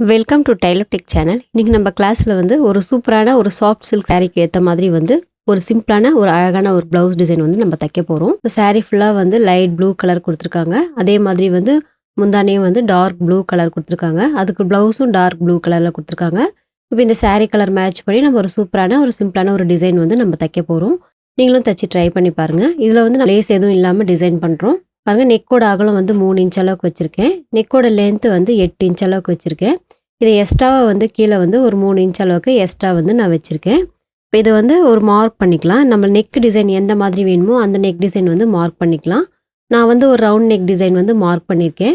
Welcome to tailor tech channel இன்றைக்கி நம்ம கிளாஸில் வந்து ஒரு சூப்பரான ஒரு சாஃப்ட் சில்க் சாரீக்கு ஏற்ற மாதிரி வந்து ஒரு சிம்பிளான ஒரு அழகான ஒரு ப்ளவுஸ் டிசைன் வந்து நம்ம தைக்க போகிறோம் இப்போ சாரீ ஃபுல்லாக வந்து லைட் ப்ளூ கலர் கொடுத்துருக்காங்க. அதே மாதிரி வந்து முந்தானையும் வந்து டார்க் ப்ளூ கலர் கொடுத்துருக்காங்க. அதுக்கு ப்ளவுஸும் டார்க் ப்ளூ கலரில் கொடுத்துருக்காங்க. இப்போ இந்த சாரீ கலர் மேட்ச் பண்ணி நம்ம ஒரு சூப்பரான ஒரு சிம்பிளான ஒரு டிசைன் வந்து நம்ம தைக்க போகிறோம் நீங்களும் தைச்சி ட்ரை பண்ணி பாருங்கள் இதில் வந்து லேஸ் எதுவும் இல்லாமல் டிசைன் பண்ணுறோம் பாருங்கள் நெக்கோட அகலம் வந்து மூணு இன்ச் அளவுக்கு வச்சுருக்கேன். நெக்கோட லென்த்து வந்து எட்டு இன்ச் அளவுக்கு வச்சுருக்கேன். இதை எக்ஸ்ட்ராவாக வந்து கீழே வந்து ஒரு மூணு இன்ச் அளவுக்கு எக்ஸ்ட்ரா வந்து நான் வச்சுருக்கேன். இப்போ இதை வந்து ஒரு மார்க் பண்ணிக்கலாம். நம்ம நெக் டிசைன் எந்த மாதிரி வேணுமோ அந்த நெக் டிசைன் வந்து மார்க் பண்ணிக்கலாம். நான் வந்து ஒரு ரவுண்ட் நெக் டிசைன் வந்து மார்க் பண்ணியிருக்கேன்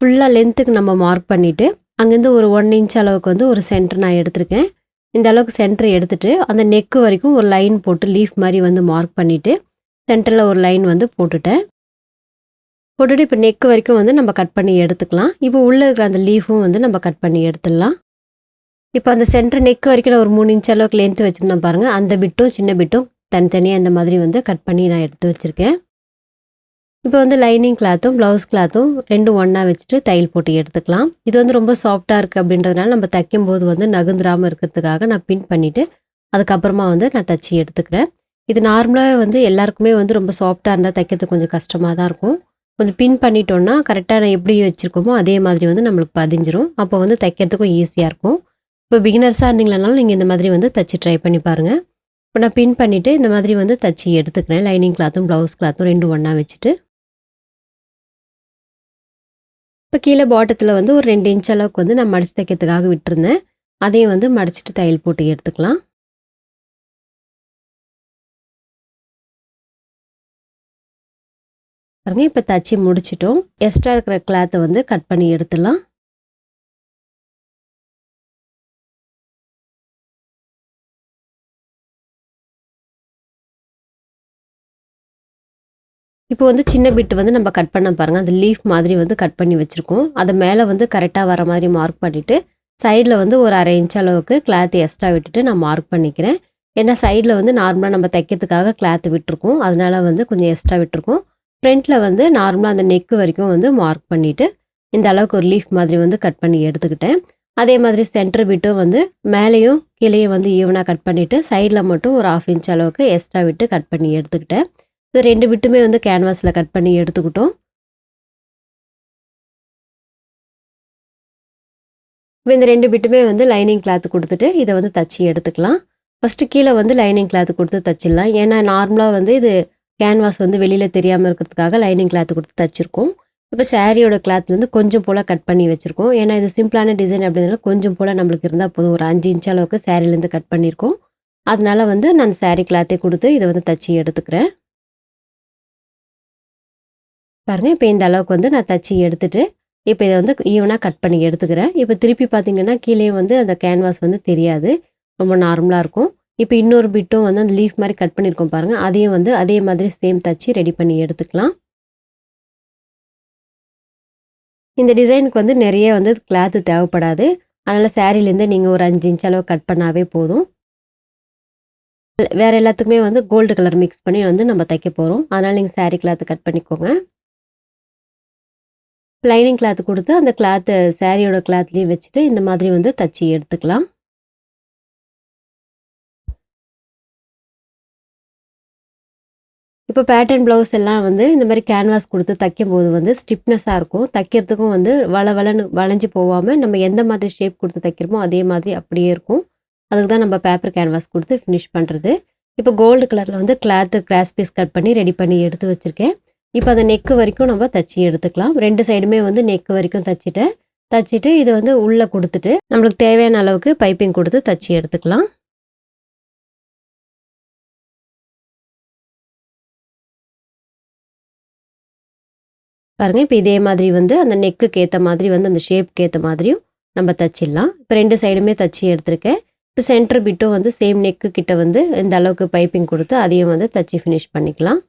ஃபுல்லாக லென்த்துக்கு நம்ம மார்க் பண்ணிவிட்டு அங்கேருந்து ஒரு ஒன் இன்ச் அளவுக்கு வந்து ஒரு சென்டர் நான் எடுத்திருக்கேன். இந்த அளவுக்கு சென்டர் எடுத்துகிட்டு அந்த நெக்கு வரைக்கும் ஒரு லைன் போட்டு லீஃப் மாதிரி வந்து மார்க் பண்ணிவிட்டு சென்டரில் ஒரு லைன் வந்து போட்டுட்டேன். போட்டுட்டு இப்போ நெக் வரைக்கும் வந்து நம்ம கட் பண்ணி எடுத்துக்கலாம். இப்போ உள்ளே இருக்கிற அந்த லீஃபும் வந்து நம்ம கட் பண்ணி எடுத்துடலாம். இப்போ அந்த சென்டர் நெக் வரைக்கும் நான் ஒரு மூணு இன்ச் அளவுக்கு லென்த்து வச்சுருந்தேன் பாருங்கள் அந்த பிட்டும் சின்ன பிட்டும் தனித்தனியாக இந்த மாதிரி வந்து கட் பண்ணி நான் எடுத்து வச்சுருக்கேன். இப்போ வந்து லைனிங் கிளாத்தும் ப்ளவுஸ் கிளாத்தும் ரெண்டும் ஒன்றா வச்சுட்டு தையல் போட்டு எடுத்துக்கலாம். இது வந்து ரொம்ப சாஃப்டாக இருக்குது அப்படின்றதுனால நம்ம தைக்கும்போது வந்து நகுந்துராமல் இருக்கிறதுக்காக நான் பின் பண்ணிவிட்டு அதுக்கப்புறமா வந்து நான் தச்சு எடுத்துக்கிறேன். இது நார்மலாகவே வந்து எல்லாருக்குமே வந்து ரொம்ப சாஃப்டாக இருந்தால் தைக்கிறது கொஞ்சம் கஷ்டமாக தான் இருக்கும். கொஞ்சம் பின் பண்ணிட்டோன்னா கரெக்டாக நான் எப்படி வச்சுருக்கோமோ அதே மாதிரி வந்து நம்மளுக்கு பதிஞ்சிரும். அப்போ வந்து தைக்கிறதுக்கும் ஈஸியாக இருக்கும். இப்போ பிகினர்ஸாக இருந்தீங்களானாலும் நீங்கள் இந்த மாதிரி வந்து தச்சு ட்ரை பண்ணி பாருங்கள் இப்போ நான் பின் பண்ணிவிட்டு இந்த மாதிரி வந்து தச்சு எடுத்துக்கிறேன். லைனிங் கிளாத்தும் ப்ளவுஸ் கிளாத்தும் ரெண்டும் ஒன்றா வச்சுட்டு. இப்போ கீழே பாட்டத்தில் வந்து ஒரு ரெண்டு இன்ச் அளவுக்கு வந்து நான் மடிச்சு தைக்கிறதுக்காக விட்டுருந்தேன். அதையும் வந்து மடிச்சிட்டு தையல் போட்டு எடுத்துக்கலாம். பாருங்க இப்போ தச்சு முடிச்சிட்டோம். எக்ஸ்ட்ரா இருக்கிற கிளாத்தை வந்து கட் பண்ணி எடுத்துடலாம். இப்போ வந்து சின்ன பிட்டு வந்து நம்ம கட் பண்ண பாருங்கள் அந்த லீஃப் மாதிரி வந்து கட் பண்ணி வச்சுருக்கோம். அதை மேலே வந்து கரெக்டாக வர மாதிரி மார்க் பண்ணிவிட்டு சைடில் வந்து ஒரு அரை இன்ச் அளவுக்கு கிளாத் எக்ஸ்ட்ரா விட்டுட்டு நான் மார்க் பண்ணிக்கிறேன். ஏன்னா சைடில் வந்து நார்மலாக நம்ம தைக்கிறதுக்காக கிளாத் விட்டுருக்கோம். அதனால் வந்து கொஞ்சம் எக்ஸ்ட்ரா விட்டுருக்கோம். ஃப்ரண்ட்டில் வந்து நார்மலாக அந்த நெக்கு வரைக்கும் வந்து மார்க் பண்ணிவிட்டு இந்த அளவுக்கு ஒரு லீஃப் மாதிரி வந்து கட் பண்ணி எடுத்துக்கிட்டேன். அதே மாதிரி சென்டர் பிட்டும் வந்து மேலேயும் கீழேயும் வந்து ஈவனாக கட் பண்ணிவிட்டு சைடில் மட்டும் ஒரு ஆஃப் இன்ச் அளவுக்கு எக்ஸ்ட்ரா விட்டு கட் பண்ணி எடுத்துக்கிட்டேன். இது ரெண்டு பிட்டுமே வந்து கேன்வாஸில் கட் பண்ணி எடுத்துக்கிட்டோம். இப்போ இந்த ரெண்டு பிட்டுமே வந்து லைனிங் கிளாத் கொடுத்துட்டு இதை வந்து தச்சு எடுத்துக்கலாம். ஃபஸ்ட்டு கீழே வந்து லைனிங் கிளாத் கொடுத்து தச்சிடலாம். ஏன்னா நார்மலாக வந்து இது கேன்வாஸ் வந்து வெளியில் தெரியாமல் இருக்கிறதுக்காக லைனிங் கிளாத் கொடுத்து தச்சிருக்கோம். இப்போ சாரியோட கிளாத்லேருந்து கொஞ்சம் போல் கட் பண்ணி வச்சுருக்கோம். ஏன்னா இது சிம்பிளான டிசைன் அப்படின்றதுனால கொஞ்சம் போல் நம்மளுக்கு இருந்தால் போதும். ஒரு அஞ்சு இன்ச் அளவுக்கு சாரிலேருந்து கட் பண்ணியிருக்கோம் அதனால வந்து நான் சாரி கிளாத்தே கொடுத்து இதை வந்து தச்சு எடுத்துக்கிறேன். பாருங்கள் இப்போ இந்த அளவுக்கு வந்து நான் தச்சு எடுத்துகிட்டு இப்போ இதை வந்து ஈவனாக கட் பண்ணி எடுத்துக்கிறேன். இப்போ திருப்பி பார்த்தீங்கன்னா கீழே வந்து அந்த கேன்வாஸ் வந்து தெரியாது. ரொம்ப நார்மலாக இருக்கும். இப்போ இன்னொரு பிட்டும் வந்து அந்த லீஃப் மாதிரி கட் பண்ணியிருக்கோம் பாருங்கள் அதையும் வந்து அதே மாதிரி சேம் தச்சு ரெடி பண்ணி எடுத்துக்கலாம். இந்த டிசைனுக்கு வந்து நிறைய வந்து கிளாத்து தேவைப்படாது. அதனால் சேரீலேருந்து நீங்கள் ஒரு அஞ்சு இன்ச் அளவு கட் பண்ணாவே போதும். வேறு எல்லாத்துக்குமே வந்து கோல்டு கலர் மிக்ஸ் பண்ணி வந்து நம்ம தைக்க போகிறோம் அதனால் நீங்கள் சாரீ கிளாத்து கட் பண்ணிக்கோங்க. லைனிங் கிளாத் கொடுத்து அந்த கிளாத்து சாரியோட கிளாத்லேயும் வச்சுட்டு இந்த மாதிரி வந்து தச்சு எடுத்துக்கலாம். இப்போ பேட்டர்ன் ப்ளவுஸ் எல்லாம் வந்து இந்த மாதிரி கேன்வாஸ் கொடுத்து தைக்கும் போது வந்து ஸ்டிப்னஸாக இருக்கும். தைக்கிறதுக்கும் வந்து வள வளன்னு வளைஞ்சு போகாமல் நம்ம எந்த மாதிரி ஷேப் கொடுத்து தைக்கிறோமோ அதே மாதிரி அப்படியே இருக்கும். அதுக்கு தான் நம்ம பேப்பர் கேன்வாஸ் கொடுத்து ஃபினிஷ் பண்ணுறது இப்போ கோல்டு கலரில் வந்து கிளாத்து கிராஸ் பீஸ் கட் பண்ணி ரெடி பண்ணி எடுத்து வச்சுருக்கேன். இப்போ அதை நெக்கு வரைக்கும் நம்ம தச்சு எடுத்துக்கலாம். ரெண்டு சைடுமே வந்து நெக்கு வரைக்கும் தச்சுட்டேன். தச்சுட்டு இதை வந்து உள்ளே கொடுத்துட்டு நம்மளுக்கு தேவையான அளவுக்கு பைப்பிங் கொடுத்து தச்சு எடுத்துக்கலாம். பாருங்கள் இப்போ இதே மாதிரி வந்து அந்த நெக்குக்கு ஏற்ற மாதிரி வந்து அந்த ஷேப்க்கு ஏற்ற மாதிரியும் நம்ம தச்சிடலாம். இப்போ ரெண்டு சைடுமே தச்சு எடுத்திருக்கேன். இப்போ சென்டர் பிட்டும் வந்து சேம் நெக்கு கிட்ட வந்து இந்த அளவுக்கு பைப்பிங் கொடுத்து அதையும் வந்து தச்சு ஃபினிஷ் பண்ணிக்கலாம்.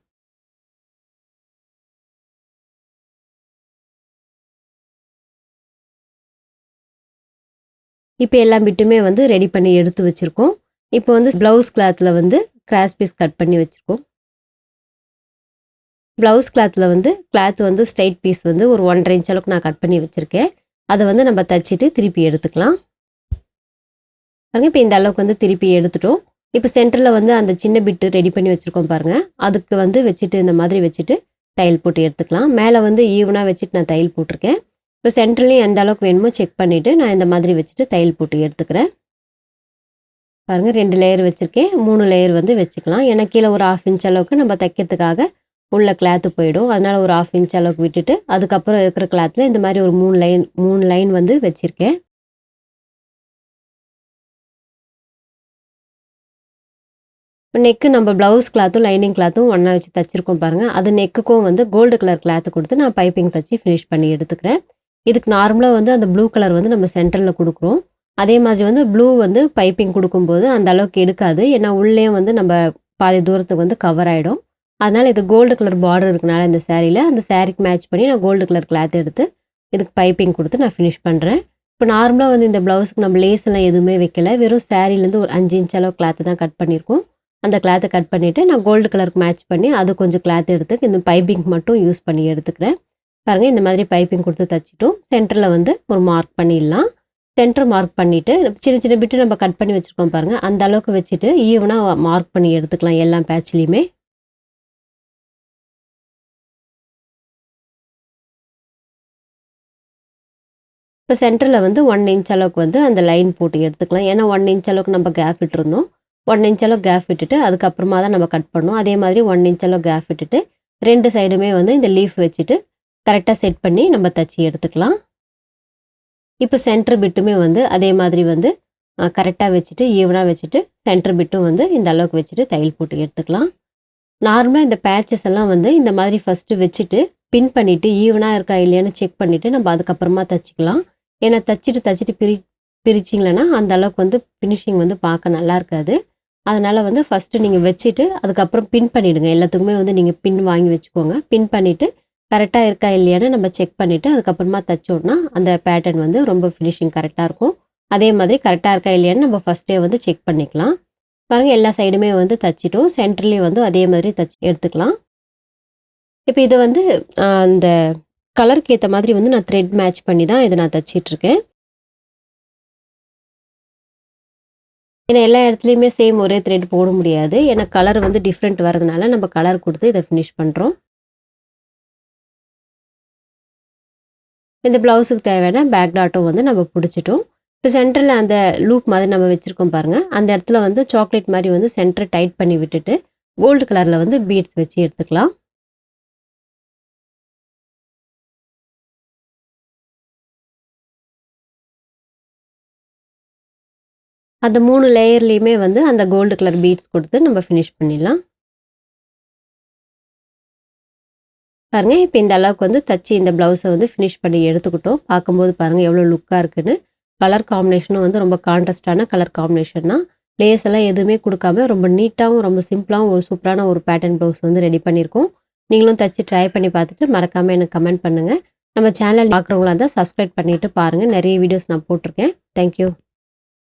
இப்போ எல்லா பிட்டுமே வந்து ரெடி பண்ணி எடுத்து வச்சுருக்கோம். இப்போ வந்து ப்ளவுஸ் கிளாத்தில் வந்து கிராஸ் பீஸ் கட் பண்ணி வச்சுருக்கோம். ப்ளவுஸ் கிளாத்தில் வந்து கிளாத் வந்து ஸ்ட்ரைட் பீஸ் வந்து ஒரு ஒன்றரை இன்ச் அளவுக்கு நான் கட் பண்ணி வச்சுருக்கேன். அதை வந்து நம்ம தச்சுட்டு திருப்பி எடுத்துக்கலாம். பாருங்கள் இப்போ இந்த அளவுக்கு வந்து திருப்பி எடுத்துட்டோம். இப்போ சென்டரில் வந்து அந்த சின்ன பிட்டு ரெடி பண்ணி வச்சுருக்கோம் பாருங்கள் அதுக்கு வந்து வச்சுட்டு இந்த மாதிரி வச்சுட்டு தையல் போட்டு எடுத்துக்கலாம். மேலே வந்து ஈவனாக வச்சுட்டு நான் தையல் போட்டிருக்கேன். இப்போ சென்டர்லேயும் எந்த அளவுக்கு வேணுமோ செக் பண்ணிவிட்டு நான் இந்த மாதிரி வச்சுட்டு தையல் போட்டு எடுத்துக்கிறேன். பாருங்கள் ரெண்டு லேயர் வச்சுருக்கேன். மூணு லேயர் வந்து வச்சுக்கலாம். ஏன்னா கீழே ஒரு ஆஃப் இன்ச் அளவுக்கு நம்ம தைக்கிறதுக்காக உள்ள கிளாத்து போயிடும். அதனால் ஒரு ஆஃப் இன்ச் அளவுக்கு விட்டுட்டு அதுக்கப்புறம் இருக்கிற கிளாத்தில் இந்த மாதிரி ஒரு மூணு லைன் மூணு லைன் வந்து வச்சுருக்கேன். நெக்கு நம்ம ப்ளவுஸ் கிளாத்தும் லைனிங் கிளாத்தும் ஒன்றா வச்சு தச்சிருக்கோம் பாருங்கள் அது நெக்குக்கும் வந்து கோல்டு கலர் கிளாத்து கொடுத்து நான் பைப்பிங் தச்சு ஃபினிஷ் பண்ணி எடுத்துக்கிறேன். இதுக்கு நார்மலாக வந்து அந்த ப்ளூ கலர் வந்து நம்ம சென்டரில் கொடுக்குறோம். அதே மாதிரி வந்து ப்ளூ வந்து பைப்பிங் கொடுக்கும்போது அந்த அளவுக்கு எடுக்காது. ஏன்னா உள்ளே வந்து நம்ம பாதி தூரத்துக்கு வந்து கவர் ஆகிடும் அதனால் இது கோல்டு கலர் பார்டர் இருக்கனால இந்த சேரீயில் அந்த சேரீக்கு மேட்ச் பண்ணி நான் கோல்டு கலர் கிளாத் எடுத்து இதுக்கு பைப்பிங் கொடுத்து நான் ஃபினிஷ் பண்ணுறேன் இப்போ நார்மலாக வந்து இந்த ப்ளவுஸுக்கு நம்ம லேஸ் எல்லாம் எதுவுமே வைக்கல. வெறும் சேரீலேருந்து ஒரு அஞ்சு இன்ச் அளவு கிளாத்து தான் கட் பண்ணியிருக்கோம். அந்த கிளாத்தை கட் பண்ணிவிட்டு நான் கோல்டு கலருக்கு மேட்ச் பண்ணி அது கொஞ்சம் கிளாத் எடுத்து இந்த பைப்பிங் மட்டும் யூஸ் பண்ணி எடுத்துக்கிறேன். பாருங்கள் இந்த மாதிரி பைப்பிங் கொடுத்து தச்சிட்டோம். சென்டரில் வந்து ஒரு மார்க் பண்ணிடலாம். சென்டர் மார்க் பண்ணிவிட்டு சின்ன சின்ன பிட்டு நம்ம கட் பண்ணி வச்சுருக்கோம் பாருங்கள் அந்த அளவுக்கு வச்சுட்டு ஈவனாக மார்க் பண்ணி எடுத்துக்கலாம் எல்லா பேட்ச்லேயுமே இப்போ சென்டரில் வந்து ஒன் இன்ச் அளவுக்கு வந்து அந்த லைன் போட்டு எடுத்துக்கலாம். ஏன்னா ஒன் இன்ச் அளவுக்கு நம்ம கேப் விட்டுருந்தோம் ஒன் இன்ச் அளவு கேப் விட்டுட்டு அதுக்கப்புறமா தான் நம்ம கட் பண்ணோம் அதே மாதிரி ஒன் இன்ச் அளவு கேப் விட்டுட்டு ரெண்டு சைடுமே வந்து இந்த லீஃப் வச்சுட்டு கரெக்டாக செட் பண்ணி நம்ம தச்சு எடுத்துக்கலாம். இப்போ சென்டர் பிட்டுமே வந்து அதே மாதிரி வந்து கரெக்டாக வச்சுட்டு ஈவனாக வச்சுட்டு சென்டர் பிட்டும் வந்து இந்த அளவுக்கு வச்சுட்டு தையல் போட்டு எடுத்துக்கலாம். நார்மலாக இந்த பேச்சஸ் எல்லாம் வந்து இந்த மாதிரி ஃபஸ்ட்டு வச்சுட்டு பின் பண்ணிவிட்டு ஈவனாக இருக்கா இல்லையான்னு செக் பண்ணிவிட்டு நம்ம அதுக்கப்புறமா தச்சுக்கலாம். ஏன்னா தச்சுட்டு தச்சுட்டு பிரி பிரிச்சிங்களேன்னா அந்த அளவுக்கு வந்து ஃபினிஷிங் வந்து பார்க்க நல்லா இருக்காது. அதனால் வந்து ஃபஸ்ட்டு நீங்கள் வச்சுட்டு அதுக்கப்புறம் பின் பண்ணிவிடுங்க எல்லாத்துக்குமே வந்து நீங்கள் பின் வாங்கி வச்சுக்கோங்க. பின் பண்ணிவிட்டு கரெக்டாக இருக்கா இல்லையான்னு நம்ம செக் பண்ணிவிட்டு அதுக்கப்புறமா தைச்சோம்னா அந்த பேட்டர்ன் வந்து ரொம்ப ஃபினிஷிங் கரெக்டாக இருக்கும். அதே மாதிரி கரெக்டாக இருக்கா இல்லையான்னு நம்ம ஃபஸ்ட்டே வந்து செக் பண்ணிக்கலாம். பாருங்கள் எல்லா சைடுமே வந்து தச்சிட்டோம். சென்டர்லேயும் வந்து அதே மாதிரி தச்சு எடுத்துக்கலாம். இப்போ இது வந்து அந்த கலருக்கு ஏற்ற மாதிரி வந்து நான் த்ரெட் மேட்ச் பண்ணி தான் இதை நான் தச்சிட்ருக்கேன் ஏன்னா எல்லா இடத்துலையுமே சேம் ஒரே த்ரெட் போட முடியாது. ஏன்னா கலர் வந்து டிஃப்ரெண்ட் வரதுனால நம்ம கலர் கொடுத்து இதை ஃபினிஷ் பண்ணுறோம் இந்த ப்ளவுஸுக்கு தேவையான பேக் டாட்டும் வந்து நம்ம பிடிச்சிட்டோம். இப்போ சென்டரில் அந்த லூப் மாதிரி நம்ம வச்சுருக்கோம் பாருங்கள் அந்த இடத்துல வந்து சாக்லேட் மாதிரி வந்து சென்டரை டைட் பண்ணி விட்டுட்டு கோல்டு கலரில் வந்து பீட்ஸ் வச்சு எடுத்துக்கலாம். அந்த மூணு லேயர்லேயுமே வந்து அந்த கோல்டு கலர் பீட்ஸ் கொடுத்து நம்ம ஃபினிஷ் பண்ணிடலாம். பாருங்கள் இப்போ இந்த அளவுக்கு வந்து தச்சு இந்த ப்ளவுஸை வந்து ஃபினிஷ் பண்ணி எடுத்துக்கிட்டோம். பார்க்கும்போது பாருங்கள் எவ்வளோ லுக்காக இருக்குன்னு. கலர் காம்பினேஷனும் வந்து ரொம்ப கான்ட்ராஸ்டான கலர் காம்பினேஷன் தான். லேஸ் எல்லாம் எதுவுமே கொடுக்காம ரொம்ப நீட்டாகவும் ரொம்ப சிம்பிளாகவும் ஒரு சூப்பரான ஒரு பேட்டர்ன் ப்ளவுஸ் வந்து ரெடி பண்ணியிருக்கோம். நீங்களும் தச்சு ட்ரை பண்ணி பார்த்துட்டு மறக்காமல் எனக்கு கமெண்ட் பண்ணுங்கள் நம்ம சேனல் பார்க்குறவங்களா இருந்தால் சப்ஸ்கிரைப் பண்ணிவிட்டு பாருங்கள் நிறைய வீடியோஸ் நான் போட்டிருக்கேன். தேங்க்யூ